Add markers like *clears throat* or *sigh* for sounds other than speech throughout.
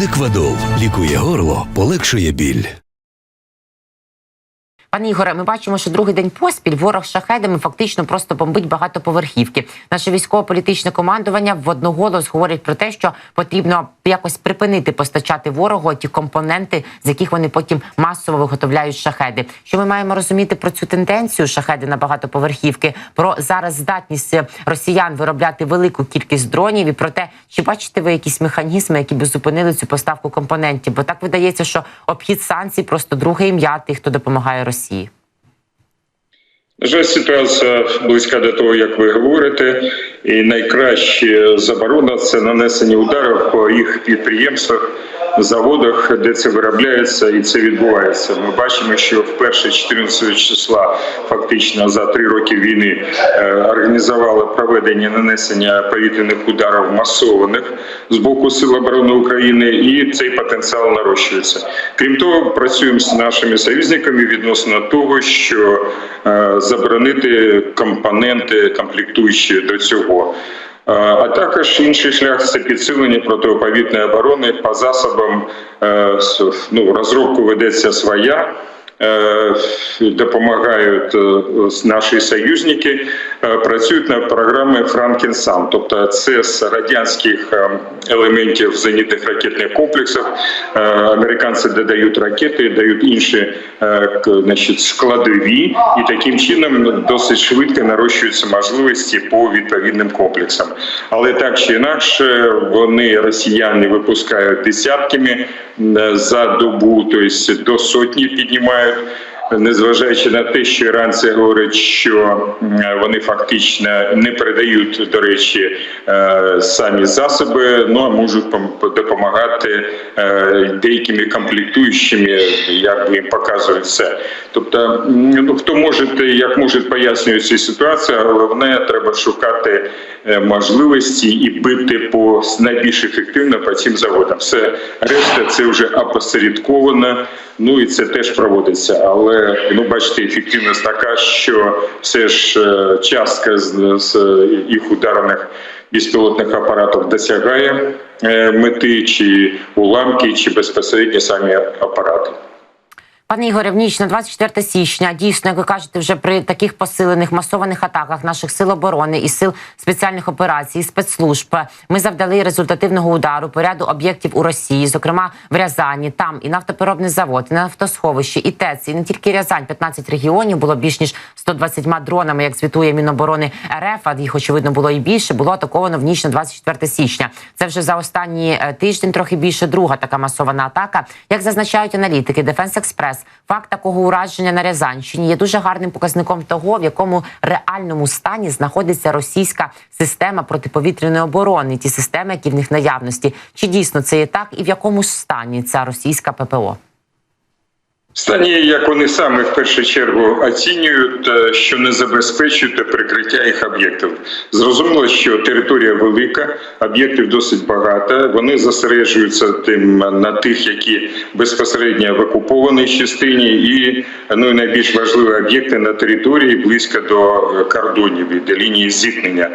Медиквадол лікує горло, полегшує біль. Пане Ігоре, ми бачимо, що другий день поспіль ворог шахедами фактично просто бомбить багатоповерхівки. Наше військово-політичне командування в одноголос говорить про те, що потрібно якось припинити постачати ворогу ті компоненти, з яких вони потім масово виготовляють шахеди. Що ми маємо розуміти про цю тенденцію шахеди на багатоповерхівки, про зараз здатність росіян виробляти велику кількість дронів і про те, чи бачите ви якісь механізми, які би зупинили цю поставку компонентів? Бо так видається, що обхід санкцій просто друге ім'я тих, хто допомагає Росії. На жаль, ситуація близька до того, як ви говорите, і найкраща заборона це нанесення ударів по їх підприємствах, заводах, де це виробляється і це відбувається. Ми бачимо, що вперше 14 числа, фактично за три роки війни, е, організували проведення нанесення повітряних ударів масованих з боку Сил оборони України, і цей потенціал нарощується. Крім того, працюємо з нашими союзниками відносно того, що е, заборонити компоненти комплектуючі до цього. А також інший шлях це підсилення протиповітряної оборони по засобам е, ну, розробку ведеться своя. Е, Допомагають е, наші союзники, е, працюють над програмою Франкенсам, тобто це з радянських елементів зенітних ракетних комплексів. Американці додають ракети, дають інші значить, складові, і таким чином досить швидко нарощуються можливості по відповідним комплексам. Але так чи інакше, вони росіяни випускають десятками за добу, тобто до сотні піднімають. Spirit. Незважаючи на те, що іранці говорять, що вони фактично не передають, до речі, е, самі засоби, ну а можуть допомагати е, деякими комплектуючими, як їм показують це. Тобто, ну хто може, як може пояснювати цю ситуацію, головне треба шукати е, можливості і бити по найбільш ефективно по цим заводам. Все решта це вже опосередковано. Ну і це теж проводиться. Але ну бачите, ефективність така, що все ж е, частка з, з їх ударних безпілотних апаратів досягає е, мети чи уламки, чи безпосередньо самі апарати. Пане Ігоре, в ніч на 24 січня, дійсно, як ви кажете, вже при таких посилених масованих атаках наших сил оборони і сил спеціальних операцій, спецслужб, ми завдали результативного удару по ряду об'єктів у Росії, зокрема в Рязані. Там і нафтопереробний завод, і нафтосховище, і ТЕЦ, і не тільки Рязань, 15 регіонів було більш ніж 120 дронами, як звітує Міноборони РФ, а їх очевидно було і більше. Було атаковано в ніч на 24 січня. Це вже за останній е, тиждень, трохи більше друга така масована атака. Як зазначають аналітики, Дефенс Експрес, факт такого ураження на Рязанщині є дуже гарним показником того, в якому реальному стані знаходиться російська система протиповітряної оборони, ті системи, які в них наявності. Чи дійсно це є так, і в якому стані ця російська ППО? Стані, як вони самі в першу чергу оцінюють, е, що не забезпечують прикриття їх об'єктів. Зрозуміло, що територія велика, об'єктів досить багато. Вони зосереджуються тим на тих, які безпосередньо в окупованій частині, і ну і найбільш важливі об'єкти на території близько до кордонів і до лінії зіткнення.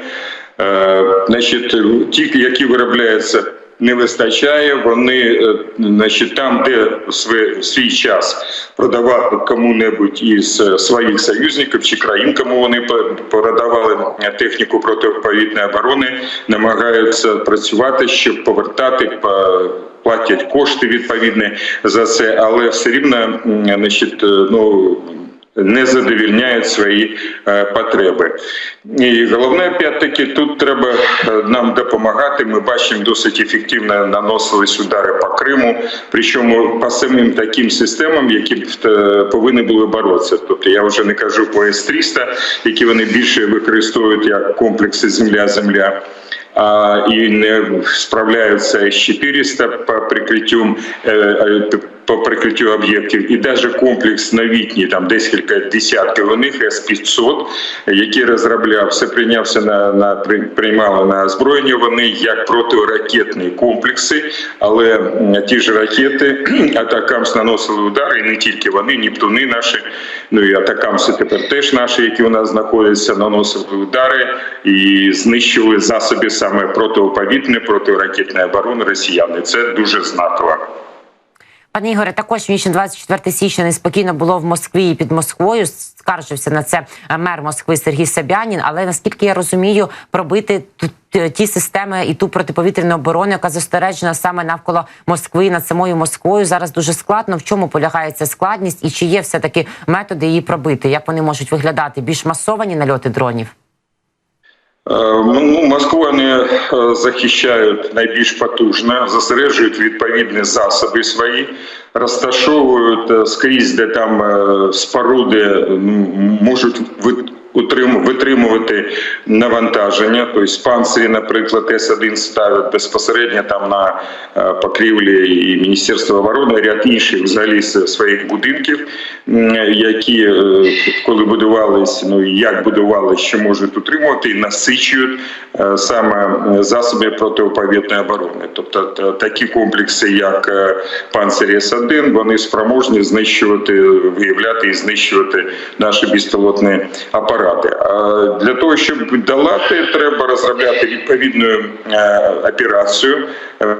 Е, Значить, ті, які виробляються не вистачає. Вони е, значить, там, де свій, свій час продавали кому-небудь із е, своїх союзників чи країн, кому вони продавали техніку протиповітряної оборони, намагаються працювати, щоб повертати по- платять кошти відповідні за це, але все рівно значить, е, ну не задовільняють свої е, потреби. І головне, опять-таки, тут треба е, нам допомагати. Ми бачимо досить ефективно наносились удари по Криму, причому по самим таким системам, які е, повинні були боротися. Тобто я вже не кажу по С-300, які вони більше використовують як комплекси земля-земля. І не справляються з 400 по прикриттю по прикриттю об'єктів, і навіть комплекс новітній, там декілька десятків у них С-500, які розробляв, все прийнявся на, на приймали на озброєння. Вони як протиракетні комплекси, але ті ж ракети *clears throat* атакамс наносили удари, і не тільки вони, Нептуни наші, ну і атакамси тепер теж наші, які у нас знаходяться, наносили удари і знищили засоби саме протиповітряної, протиракетної оборони росіяни. Це дуже знаково. Пане Ігоре, також в ніч на 24 січня неспокійно було в Москві і під Москвою. Скаржився на це е, мер Москви Сергій Собянін. Але наскільки я розумію, пробити ті системи і ту протиповітряну оборону, яка зосереджена саме навколо Москви над самою Москвою, зараз дуже складно. В чому полягає ця складність, і чи є все таки методи її пробити? Як вони можуть виглядати? Більш масовані нальоти дронів? Е, Ну, Москву вони е, захищають найбільш потужно, зосереджують відповідні засоби свої, розташовують е, скрізь, де там споруди можуть витримувати навантаження. Тобто панцирі, наприклад, С-1 ставлять безпосередньо там на е, покрівлі і Міністерства оборони, ряд інших взагалі своїх будинків, які е, коли будувались, ну як будували, що можуть утримувати, і насичують е, саме засоби протиповітряної оборони. Тобто такі комплекси, як панцирі С-1, вони спроможні знищувати, виявляти і знищувати наші безпілотні апарати. А для того, щоб долати, треба розробляти відповідну е, операцію, е,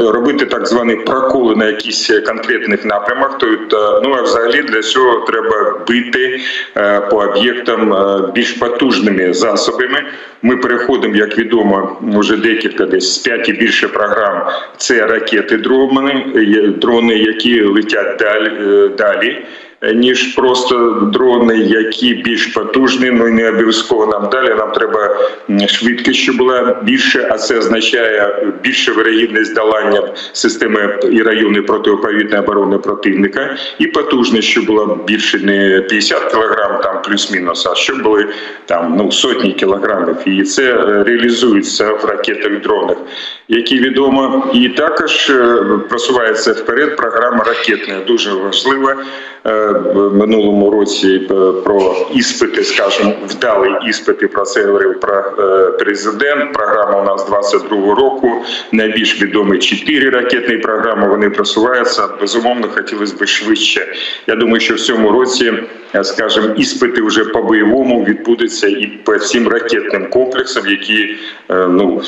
робити так звані проколи на якісь конкретних напрямах. Тобто, ну а взагалі для цього треба бити е, по об'єктам е, більш потужними засобами. Ми переходимо, як відомо, вже декілька десь 5 і більше програм. Це ракети дрони, дрони, які летять далі. Е, ніж просто дрони, які більш потужні. Ну і не обов'язково нам далі. Нам треба швидкість, щоб була більше, а це означає більше вирогідність долання системи і райони протиповітряної оборони противника, і потужність, щоб була більше не 50 кг, там плюс-мінус, а щоб були там ну сотні кілограмів. І це е, реалізується в ракетах дронах, які відомо, і також е, просувається вперед програма ракетна, дуже важлива. В минулому році е, про іспити, скажімо, вдали іспити про це говорив про е, президент. Програма у нас 22 року. Найбільш відомі чотири ракетні програми. Вони просуваються. Безумовно, хотілося б швидше. Я думаю, що в цьому році, скажімо, іспити вже по бойовому відбудуться і по всім ракетним комплексам, які е, ну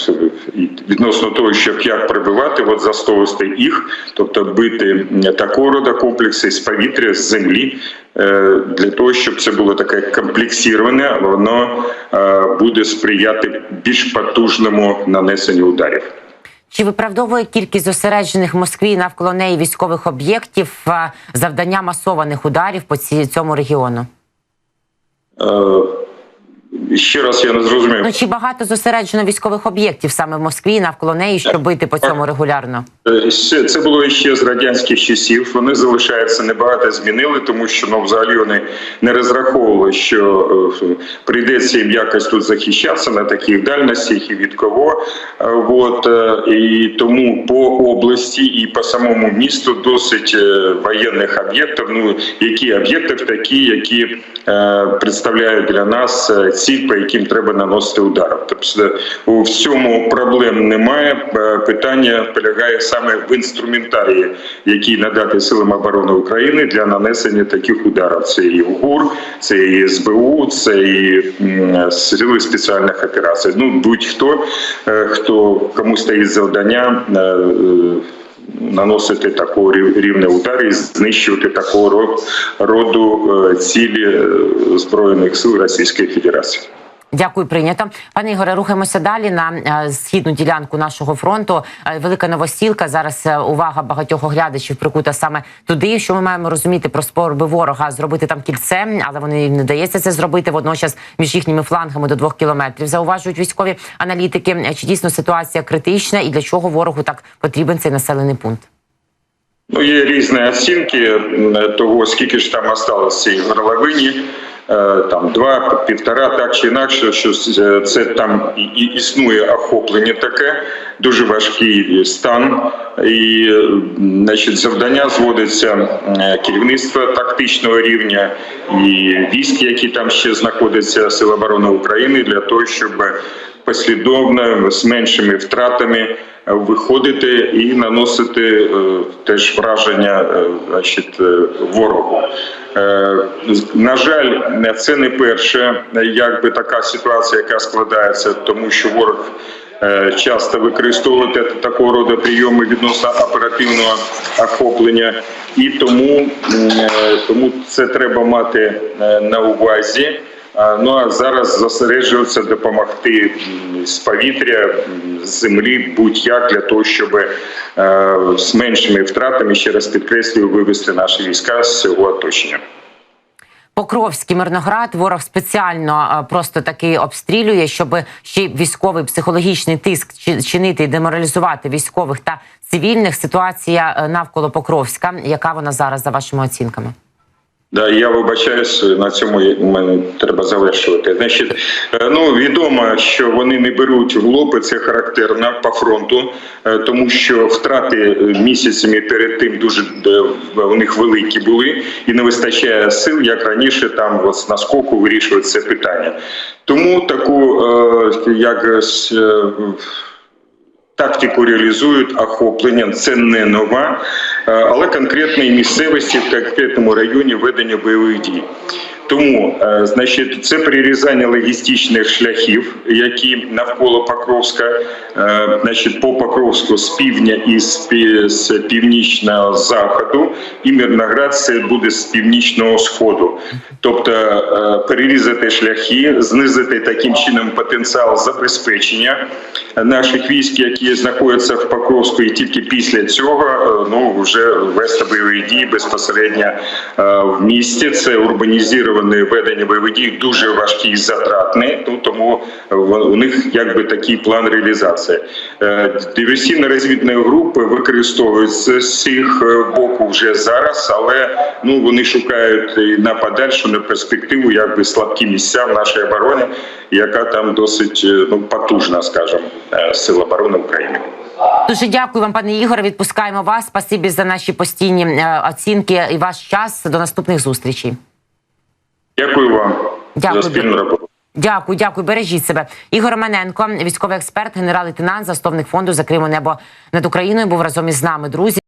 відносно того, щоб як прибивати, от застосовувати їх, тобто бити такого роду комплекси з повітря, з землі, е, для того, щоб це було таке комплексіроване, воно е, буде сприяти більш потужному нанесенню ударів. Чи виправдовує кількість зосереджених Москві навколо неї військових об'єктів завдання масованих ударів по цьому регіону? Е, Ще раз я не зрозумів. Ну чи багато зосереджено військових об'єктів саме в Москві навколо неї, щоб бити по цьому регулярно? Е, Це було ще з радянських часів. Вони залишаються небагато змінили, тому що ну взагалі вони не розраховували, що е, прийдеться їм якось тут захищатися на таких дальностях і від кого. Е, От і тому по області і по самому місту досить воєнних об'єктів. Ну які об'єкти такі, які представляють для нас е, ціль, по яким треба наносити удар. Тобто у всьому проблем немає. Е, Питання полягає саме в інструментарії, який надати силам оборони України для нанесення таких ударів. Це і УГУР, це і СБУ, це і сили спеціальних операцій. Ну будь-хто е, хто кому стоїть завдання. Наносити такого рів- рівня удари і знищувати такого ро- роду е, цілі е, збройних сил Російської Федерації. Дякую, прийнято. Пане Ігоре, рухаємося далі на е, східну ділянку нашого фронту. Е, Велика новосілка. Зараз е, увага багатьох оглядачів прикута саме туди. Що ми маємо розуміти про спроби ворога зробити там кільце, але вони не дається це зробити. Водночас між їхніми флангами до двох кілометрів зауважують військові аналітики. Чи дійсно ситуація критична і для чого ворогу так потрібен цей населений пункт? Ну, є різні оцінки того, скільки ж там осталось цієї горловині. Е, там два, півтора, так чи інакше, що це там і- існує охоплення таке, дуже важкий стан, і е, значить, завдання зводиться е, керівництва тактичного рівня і військ, які там ще знаходяться Сил оборони України, для того, щоб послідовно з меншими втратами е, виходити і наносити е, теж враження е, значить, е, ворогу. На жаль, це не перша е, якби така ситуація, яка складається, тому що ворог часто використовує такого роду прийоми відносно оперативного охоплення, і тому, тому це треба мати на увазі. Ну а зараз зосереджуватися, допомогти з повітря, з землі, будь-як для того, щоб е, з меншими втратами, ще раз підкреслюю, вивести наші війська з цього оточення. Покровський Мирноград ворог спеціально е, просто таки обстрілює, щоб ще військовий психологічний тиск чи- чинити і деморалізувати військових та цивільних. Ситуація е, навколо Покровська. Яка вона зараз за вашими оцінками? Да, я вибачаюсь, на цьому мене треба завершувати. Значить, е, ну відомо, що вони не беруть в лоб, і це характерно по фронту, е, тому що втрати е, місяцями перед тим дуже у них великі були, і не вистачає сил, як раніше там от наскоку вирішувати це питання. Тому таку як тактику реалізують охоплення. Це не нова, але конкретної місцевості в конкретному районі ведення бойових дій. Тому, е, значить, це прирізання логістичних шляхів, які навколо Покровська, е, значить, по Покровську з півдня і з північного заходу, і Мирноград це буде з північного сходу. Тобто е, перерізати шляхи, знизити таким чином потенціал забезпечення наших військ, які знаходяться в Покровську, і тільки після цього е, ну вже вести бойові дії безпосередньо е, в місті. Це урбанізоване ведення бойових дій дуже важкі і затратні. Тому в- у них якби такий план реалізації. Е, Диверсійно-розвідні групи використовуються з цих е, боку вже зараз, але ну вони шукають на подальшу на перспективу, якби слабкі місця в нашій обороні, яка там досить е, ну потужна, скажімо, е, сил оборони України. Дуже дякую вам, пане Ігоре. Відпускаємо вас. Спасибі за наші постійні е, оцінки і ваш час. До наступних зустрічей. Дякую вам Дякую. за спільну роботу. Дякую, дякую. Бережіть себе. Ігор Романенко, військовий експерт, генерал-лейтенант, засновник фонду за Криму небо над Україною, був разом із нами. Друзі.